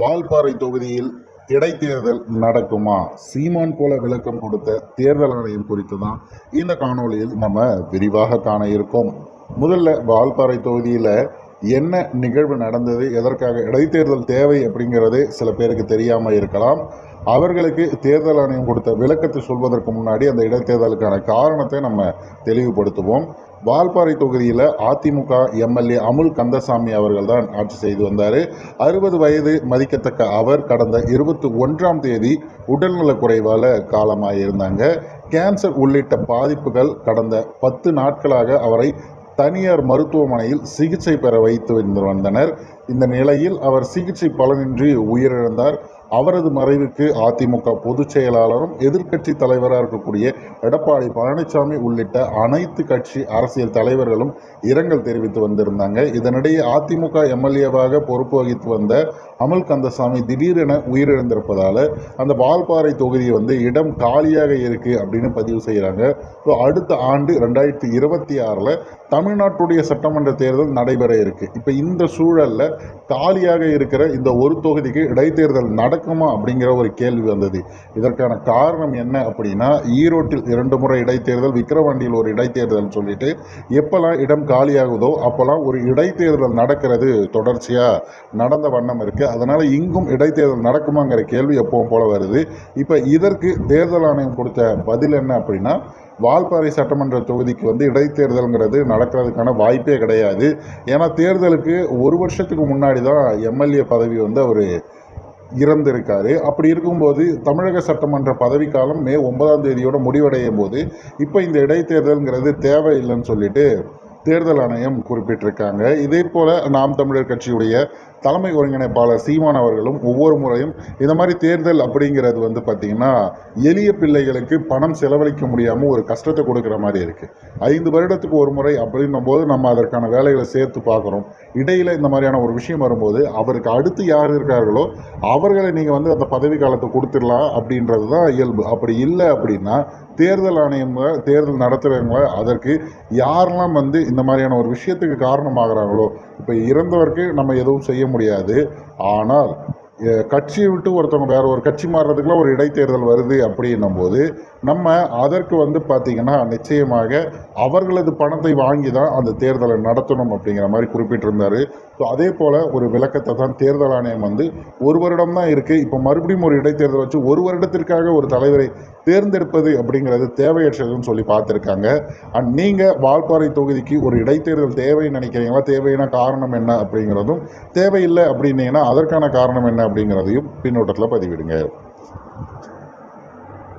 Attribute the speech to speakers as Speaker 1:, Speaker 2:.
Speaker 1: வால்பாறை தொகுதியில் இடைத்தேர்தல் நடக்குமா? சீமான் போல விளக்கம் கொடுத்த தேர்தல் ஆணையம் குறித்து தான் இந்த காணொளியில் நம்ம விரிவாக காண இருக்கோம். முதல்ல வால்பாறை தொகுதியில் என்ன நிகழ்வு நடந்தது எதற்காக இடைத்தேர்தல் தேவை அப்படிங்கிறது சில பேருக்கு தெரியாமல் இருக்கலாம். அவர்களுக்கு தேர்தல் ஆணையம் கொடுத்த விளக்கத்தை சொல்வதற்கு முன்னாடி அந்த இடைத்தேர்தலுக்கான காரணத்தை நம்ம தெளிவுபடுத்துவோம். வால்பாறை தொகுதியில் அதிமுக எம்எல்ஏ அமுல் கந்தசாமி அவர்கள் தான் ஆட்சி செய்து வந்தார். அறுபது வயது மதிக்கத்தக்க அவர் கடந்த இருபத்தி ஒன்றாம் தேதி உடல்நலக் குறைவால் காலமாக இருந்தாங்க கேன்சர் உள்ளிட்ட பாதிப்புகள் கடந்த பத்து நாட்களாக அவரை தனியார் மருத்துவமனையில் சிகிச்சை பெற வைத்து வந்தனர். இந்த நிலையில் அவர் சிகிச்சை பலனின்றி உயிரிழந்தார். அவரது மறைவுக்கு அதிமுக பொதுச் செயலாளரும் எதிர்க்கட்சி தலைவராக இருக்கக்கூடிய எடப்பாடி பழனிசாமி உள்ளிட்ட அனைத்து கட்சி அரசியல் தலைவர்களும் இரங்கல் தெரிவித்து வந்திருந்தாங்க. இதனிடையே அதிமுக எம்எல்ஏவாக பொறுப்பு வகித்து வந்த அமல் கந்தசாமி திடீரென உயிரிழந்திருப்பதால் அந்த வால்பாறை தொகுதி வந்து இடம் காலியாக இருக்கு அப்படின்னு பதிவு செய்கிறாங்க ஸோ அடுத்த ஆண்டு ரெண்டாயிரத்தி இருபத்தி ஆறில் தமிழ்நாட்டுடைய சட்டமன்ற தேர்தல் நடைபெற இருக்கு. இப்போ இந்த சூழலில் காலியாக இருக்கிற இந்த ஒரு தொகுதிக்கு இடைத்தேர்தல் நடக்குமா அப்படிங்கிற ஒரு கேள்வி வந்தது. இதற்கான காரணம் என்ன அப்படின்னா ஈரோட்டில் இரண்டு முறை இடைத்தேர்தல் விக்கிரவாண்டியில் ஒரு இடைத்தேர்தல் சொல்லிட்டு எப்பெல்லாம் இடம் காலியாகுதோ அப்போல்லாம் ஒரு இடைத்தேர்தல் நடக்கிறது தொடர்ச்சியாக நடந்த வண்ணம் இருக்கு. அதனால இங்கும் இடைத்தேர்தல் நடக்குமாங்கிற கேள்வி எப்பவும் போல வருது. இப்போ இதற்கு தேர்தல் ஆணையம் கொடுத்த பதில் என்ன அப்படின்னா வால்பாறை சட்டமன்ற தொகுதிக்கு வந்து இடைத்தேர்தலுங்கிறது நடக்கிறதுக்கான வாய்ப்பே கிடையாது. ஏன்னா தேர்தலுக்கு ஒரு வருஷத்துக்கு முன்னாடி தான் எம்எல்ஏ பதவி வந்து அவர் இறந்திருக்காரு. அப்படி இருக்கும்போது தமிழக சட்டமன்ற பதவிக்காலம் மே ஒன்பதாம் தேதியோட முடிவடையும் போது இப்போ இந்த இடைத்தேர்தல்ங்கிறது தேவையில்லைன்னு சொல்லிட்டு தேர்தல் ஆணையம் குறிப்பிட்டிருக்காங்க. இதே போல் நாம் தமிழர் கட்சியுடைய தலைமை ஒருங்கிணைப்பாளர் சீமான் அவர்களும் ஒவ்வொரு முறையும் இந்த மாதிரி தேர்தல் அப்படிங்கிறது வந்து பார்த்திங்கன்னா எளிய பிள்ளைகளுக்கு பணம் செலவழிக்க முடியாமல் ஒரு கஷ்டத்தை கொடுக்குற மாதிரி இருக்குது ஐந்து வருடத்துக்கு ஒரு முறை அப்படின்னும் போது நம்ம அதற்கான வேலைகளை சேர்த்து பார்க்குறோம். இடையில் இந்த மாதிரியான ஒரு விஷயம் வரும்போது அவருக்கு அடுத்து யார் இருக்கார்களோ அவர்களை நீங்கள் வந்து அந்த பதவி காலத்தை கொடுத்துடலாம் அப்படின்றது தான் இயல்பு. அப்படி இல்லை அப்படின்னா தேர்தல் ஆணையம் தேர்தல் நடத்துகிறவங்க அதற்கு யாரெல்லாம் வந்து இந்த மாதிரியான ஒரு விஷயத்துக்கு காரணமாகிறாங்களோ இப்போ இறந்தவருக்கு நம்ம எதுவும் செய்ய முடியாது. ஆனால் கட்சியை விட்டு ஒருத்தவங்க வேறு ஒரு கட்சி மாறுறதுக்குலாம் ஒரு இடைத்தேர்தல் வருது அப்படின்னும் போது நம்ம அதற்கு வந்து பார்த்திங்கன்னா நிச்சயமாக அவர்களது பணத்தை வாங்கி தான் அந்த தேர்தலை நடத்தணும் அப்படிங்கிற மாதிரி குறிப்பிட்டிருந்தார். ஸோ அதே போல் ஒரு விளக்கத்தை தான் தேர்தல் ஆணையம் வந்து ஒரு வருடம் தான் இருக்குது இப்போ மறுபடியும் ஒரு இடைத்தேர்தல் வச்சு ஒரு வருடத்திற்காக ஒரு தலைவரை தேர்ந்தெடுப்பது அப்படிங்கிறது தேவையற்றதுன்னு சொல்லி பார்த்துருக்காங்க. அண்ட் நீங்கள் வால்பாறை தொகுதிக்கு ஒரு இடைத்தேர்தல் தேவைன்னு நினைக்கிறீங்களா? தேவையான காரணம் என்ன அப்படிங்கிறதும் தேவையில்லை அப்படின்னீங்கன்னா அதற்கான காரணம் என்ன அப்படிங்கிறதையும் பின்னோட்டத்தில் பதிவிடுங்க.